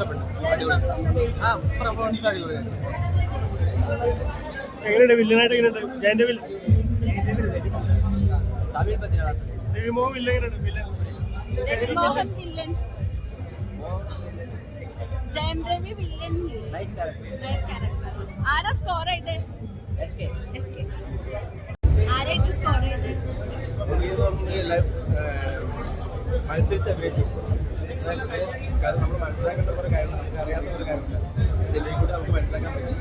ഇഷ്ടപ്പെട്ടു. ആ പെർഫോമൻസ് അടിപൊളിയാണ് എങ്ങനെയുണ്ട്? വില്ലനായിട്ട് എങ്ങനെയുണ്ട്? ജയന്റെ വില്ലൻ തമിഴ് പറ്റിയാണ് രവിമോ വില്ലൻ എങ്ങനെയുണ്ട്? Villain. Ravi Mohan villain. Jayam Ravi villain nice character nice character ആരാ സ്കോർ ചെയ്തേ? എസ് കെ എസ് കെ ആരായിട്ട് സ്കോർ ചെയ്തേ? മത്സരിച്ച് അഭിനയിച്ചു കാരണം നമ്മൾ മനസ്സിലാക്കേണ്ട കുറേ കാര്യം നമുക്ക് അറിയാത്ത ഒരു കാര്യമില്ല സിനിമയിൽ കൂടെ നമുക്ക് മനസ്സിലാക്കാൻ പറ്റും.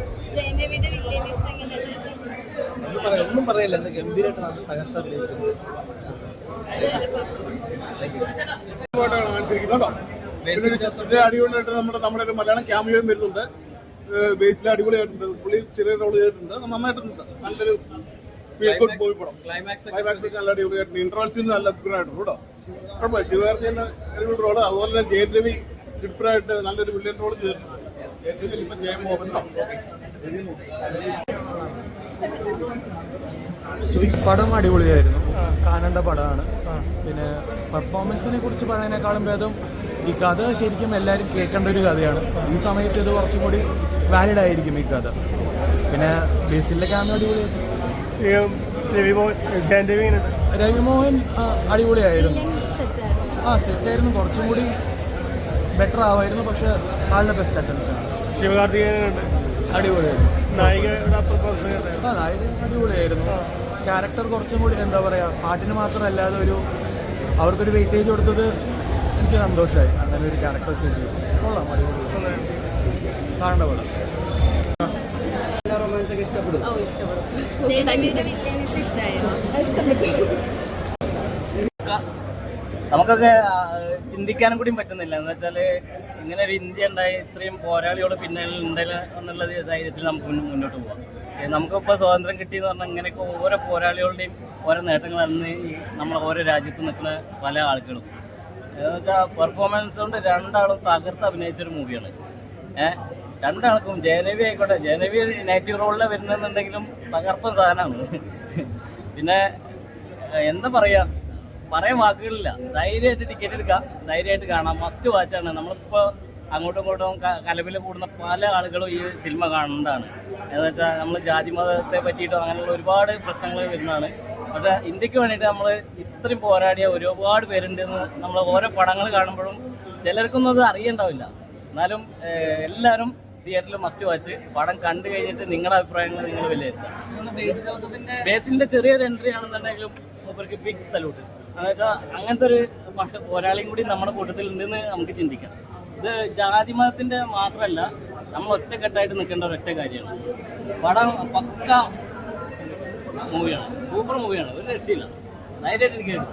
ഒന്നും പറയാം ഒന്നും പറയില്ല. എന്ത് ഗംഭീരമായിട്ട് നമ്മൾ തകർത്ത് അടിപൊളിയായിട്ട് നമ്മുടെ നമ്മുടെ ഒരു മലയാളം ക്യാമിയോയും വരുന്നുണ്ട്. ബേസിൽ അടിപൊളിയായിട്ടുണ്ട്. പുള്ളി ചെറിയ റോൾ ചെയ്തിട്ടുണ്ട്. നന്നായിട്ടുണ്ട്. നല്ലൊരു ഫീൽ ഗുഡ് പോയി പടം. ക്ലൈമാക്സ് ഒക്കെ നല്ല അടിപൊളിയായിട്ടുണ്ട്. ഇന്റർവൽസിന് നല്ല അഭിപ്രായമായിട്ടുണ്ട് കേട്ടോ. കുഴപ്പമില്ല ശിവകാർത്തിയുടെ ഒരു റോൾ അതുപോലെ തന്നെ ജയൻ രവി ഡിഫറായിട്ട് നല്ലൊരു വില്ലൻ റോൾ ചെയ്തിട്ടുണ്ട്. ജയൻ രവി ഇപ്പം ജയമോഹൻ പടം അടിപൊളിയായിരുന്നു. കാണേണ്ട പടമാണ്. പിന്നെ പെർഫോമൻസിനെ കുറിച്ച് പറയുന്നതിനേക്കാളും ഭേദം ഈ കഥ ശരിക്കും എല്ലാവരും കേൾക്കേണ്ട ഒരു കഥയാണ്. ഈ സമയത്ത് ഇത് കുറച്ചും കൂടി വാലിഡ് ആയിരിക്കും ഈ കഥ. പിന്നെ ബേസിലെ ക്യാമറ അടിപൊളിയായിരുന്നു. രവിമോഹൻ ആ, അടിപൊളിയായിരുന്നു. ആ സെറ്റായിരുന്നു. കുറച്ചും കൂടി ബെറ്റർ ആവായിരുന്നു. പക്ഷെ ആളുടെ ബെസ്റ്റ് അറ്റംപ്റ്റ് ആണ്. ശിവകാർത്തികേയൻ എങ്ങനെയുണ്ട് അടിപൊളിയായിരുന്നു. നായിക ആ നായകൻ അടിപൊളിയായിരുന്നു. ക്യാരക്ടർ കുറച്ചും കൂടി എന്താ പറയാ പാട്ടിന് മാത്രമല്ലാതെ ഒരു അവർക്കൊരു വെയിറ്റേജ് കൊടുത്തത് എനിക്ക് സന്തോഷമായി. അങ്ങനെ ഒരു ക്യാരക്ടർ ചെയ്തു. കൊള്ളാം അടിപൊളി. കാണേണ്ട പോലെ ഇഷ്ടപ്പെടും. നമുക്കൊക്കെ ചിന്തിക്കാനും കൂടി പറ്റുന്നില്ല. എന്ന് വെച്ചാൽ ഇങ്ങനെ ഒരു ഇന്ത്യ ഉണ്ടായി ഇത്രയും പോരാളിയോട് പിന്നിൽ ഉണ്ടല്ലോ എന്നുള്ള ധൈര്യത്തിൽ നമുക്ക് മുന്നോട്ട് പോവാം. നമുക്കിപ്പോ നമുക്കിപ്പോൾ സ്വാതന്ത്ര്യം കിട്ടിയെന്ന് പറഞ്ഞാൽ ഇങ്ങനെയൊക്കെ ഓരോ പോരാളികളുടെയും ഓരോ നേട്ടങ്ങളാണ് ഈ നമ്മളെ ഓരോ രാജ്യത്ത് നിൽക്കുന്ന പല ആളുകളും. എന്ന് വെച്ചാൽ പെർഫോമൻസ് കൊണ്ട് രണ്ടാളും തകർത്ത് അഭിനയിച്ചൊരു മൂവിയാണ് ഏഹ് രണ്ടാൾക്കും ജനവി ആയിക്കോട്ടെ. ജനവി നെഗറ്റീവ് റോളിൽ വരുന്നെന്നുണ്ടെങ്കിലും തകർപ്പൻ സാധനമാണ്. പിന്നെ എന്താ പറയുക പറയാൻ വാക്കുകളില്ല. ധൈര്യമായിട്ട് ടിക്കറ്റ് എടുക്കാം. ധൈര്യമായിട്ട് കാണാം. മസ്റ്റ് വാച്ചാണ് നമ്മളിപ്പോൾ അങ്ങോട്ടും ഇങ്ങോട്ടും കലവിൽ കൂടുന്ന പല ആളുകളും ഈ സിനിമ കാണേണ്ടതാണ് എന്ന് വെച്ചാൽ നമ്മൾ ജാതി മതത്തെ പറ്റിയിട്ടോ അങ്ങനെയുള്ള ഒരുപാട് പ്രശ്നങ്ങൾ വരുന്നതാണ്. പക്ഷേ ഇന്ത്യയ്ക്ക് വേണ്ടിയിട്ട് നമ്മൾ ഇത്രയും പോരാടിയ ഒരുപാട് പേരുണ്ടെന്ന് നമ്മൾ ഓരോ പടങ്ങൾ കാണുമ്പോഴും ചിലർക്കൊന്നും അത് അറിയണ്ടാവില്ല. എന്നാലും എല്ലാവരും തിയേറ്ററിൽ മസ്റ്റ് വാച്ച്. പടം കണ്ടു കഴിഞ്ഞിട്ട് നിങ്ങളുടെ അഭിപ്രായങ്ങൾ നിങ്ങൾ വിലയിരുത്താം ബേസിന്റെ ചെറിയൊരു എൻട്രി ആണെന്നുണ്ടെങ്കിലും മൂപ്പർക്ക് ബിഗ് സല്യൂട്ട് എന്നുവെച്ചാൽ അങ്ങനത്തെ ഒരു ഒരാളെയും കൂടി നമ്മുടെ കൂട്ടത്തിൽ ഉണ്ടെന്ന് നമുക്ക് ചിന്തിക്കാം. ഇത് ജാതി മതത്തിന്റെ മാത്രമല്ല നമ്മൾ ഒറ്റക്കെട്ടായിട്ട് നിൽക്കേണ്ട ഒരൊറ്റ കാര്യമാണ്. പടം പക്ക മൂവിയാണ്. സൂപ്പർ മൂവിയാണ്. ഒരു രക്ഷയില്ല. ധൈര്യമായിട്ട് ഇരിക്കുകയാണ്